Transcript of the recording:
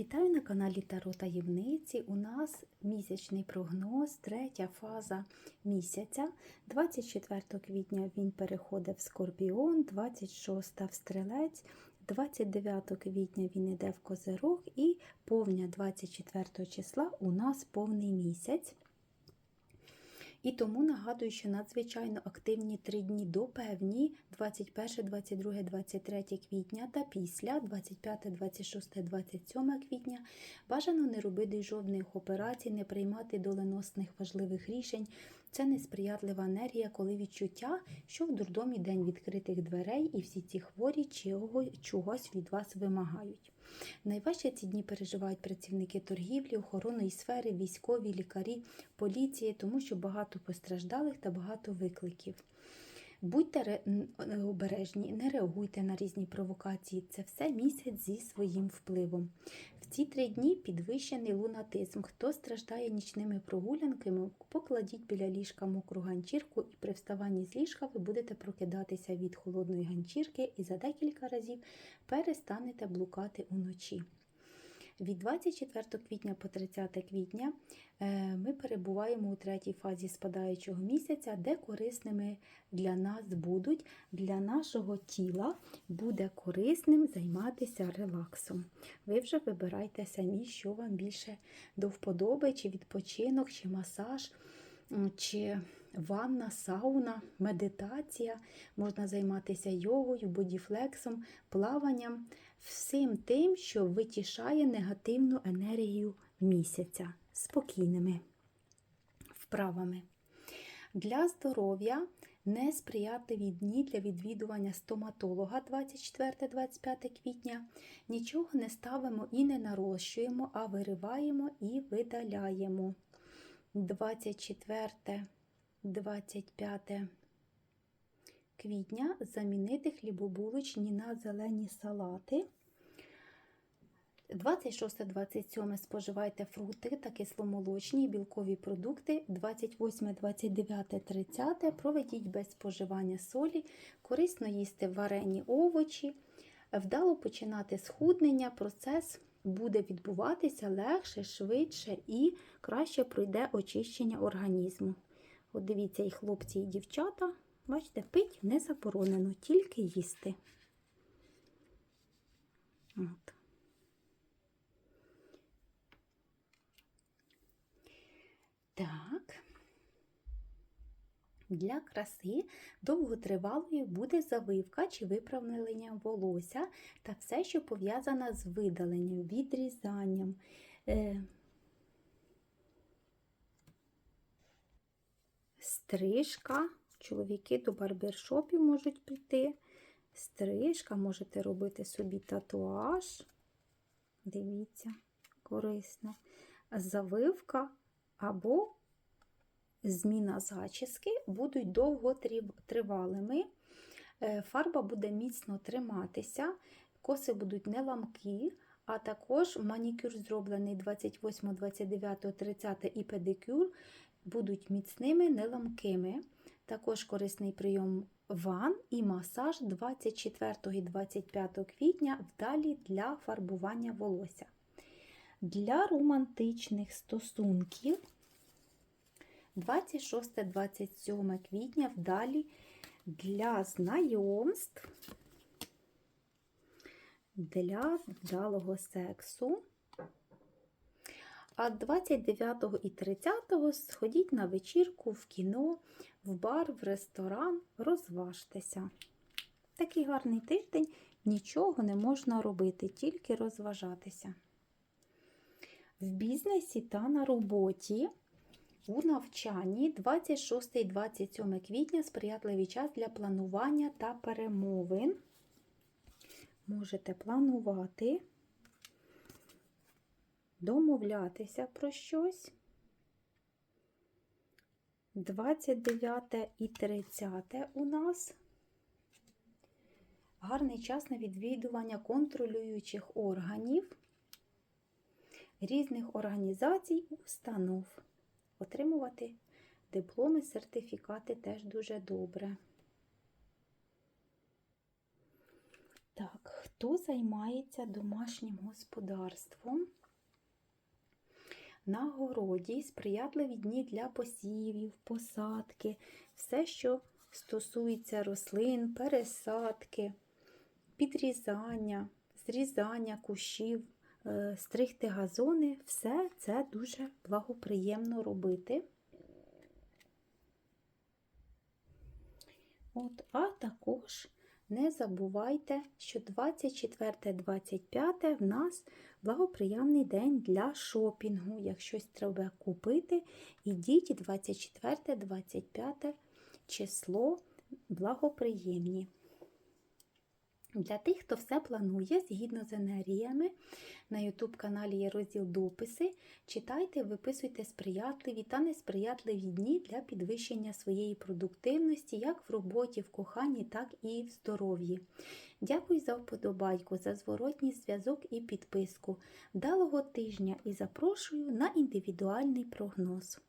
Вітаю на каналі Таро Таємниці. У нас місячний прогноз, третя фаза місяця. 24 квітня він переходить в Скорпіон, 26 в Стрелець, 29 квітня він йде в Козирог і повня 24 числа у нас повний місяць. І тому нагадую, що надзвичайно активні три дні до певні 21, 22, 23 квітня та після 25, 26, 27 квітня бажано не робити жодних операцій, не приймати доленосних важливих рішень. Це несприятлива енергія, коли відчуття, що в дурдомі день відкритих дверей і всі ці хворі чого, чогось від вас вимагають. Найважче ці дні переживають працівники торгівлі, охоронної сфери, військові, лікарі, поліції, тому що багато постраждалих та багато викликів. Будьте обережні, не реагуйте на різні провокації. Це все місяць зі своїм впливом. В ці три дні підвищений лунатизм. Хто страждає нічними прогулянками, покладіть біля ліжка мокру ганчірку, і при вставанні з ліжка ви будете прокидатися від холодної ганчірки і за декілька разів перестанете блукати уночі. Від 24 квітня по 30 квітня е, ми перебуваємо у третій фазі спадаючого місяця, де корисними для нас будуть, для нашого тіла буде корисним займатися релаксом. Ви вже вибирайте самі, що вам більше до вподоби, чи відпочинок, чи масаж, чи ванна, сауна, медитація. Можна займатися йогою, бодіфлексом, плаванням, всім тим, що витішає негативну енергію місяця спокійними вправами. Для здоров'я несприятливі дні для відвідування стоматолога 24-25 квітня. Нічого не ставимо і не нарощуємо, а вириваємо і видаляємо. 24-25 квітня замінити хлібобулочні на зелені салати. 26-27 споживайте фрукти та кисломолочні білкові продукти. 28, 29, 30 проведіть без споживання солі, корисно їсти варені овочі, вдало починати схуднення. Процес буде відбуватися легше, швидше і краще пройде очищення організму. От дивіться, і хлопці, і дівчата, бачите, пить не заборонено, тільки їсти. От. Так. Для краси довготривалою буде завивка чи виправлення волосся та все, що пов'язане з видаленням, відрізанням. Е, стрижка. Чоловіки до барбершопів можуть піти. Стрижка, можете робити собі татуаж. Дивіться, корисно. Завивка або зміна зачіски будуть довготривалими. Е, Фарба буде міцно триматися, коси будуть не ламкі, а також манікюр зроблений 28, 29, 30 і педикюр будуть міцними, не ламкими. Також корисний прийом ван і масаж 24 і 25 квітня вдалі для фарбування волосся. Для романтичних стосунків 26-27 квітня вдалі для знайомств, для вдалого сексу. А 29 і 30 сходіть на вечірку в кіно, в бар, в ресторан, розважтеся. Такий гарний тиждень, нічого не можна робити, тільки розважатися. В бізнесі та на роботі у навчанні 26 і 27 квітня сприятливий час для планування та перемовин. Можете планувати, домовлятися про щось. 29 і 30 у нас гарний час на відвідування контролюючих органів різних організацій, установ. Отримувати дипломи, сертифікати теж дуже добре. Так, хто займається домашнім господарством. На городі сприятливі дні для посівів, посадки, все, що стосується рослин, пересадки, підрізання, зрізання кущів, стригти газони, все це дуже благоприємно робити. От, а також не забувайте, що 24-25 в нас благоприємний день для шопінгу. Як щось треба купити, ідіть 24-25 число благоприємні. Для тих, хто все планує згідно з енергіями, на YouTube каналі є розділ дописи. Читайте, виписуйте сприятливі та несприятливі дні для підвищення своєї продуктивності як в роботі, в коханні, так і в здоров'ї. Дякую за вподобайку, за зворотній зв'язок і підписку. Вдалого тижня і запрошую на індивідуальний прогноз.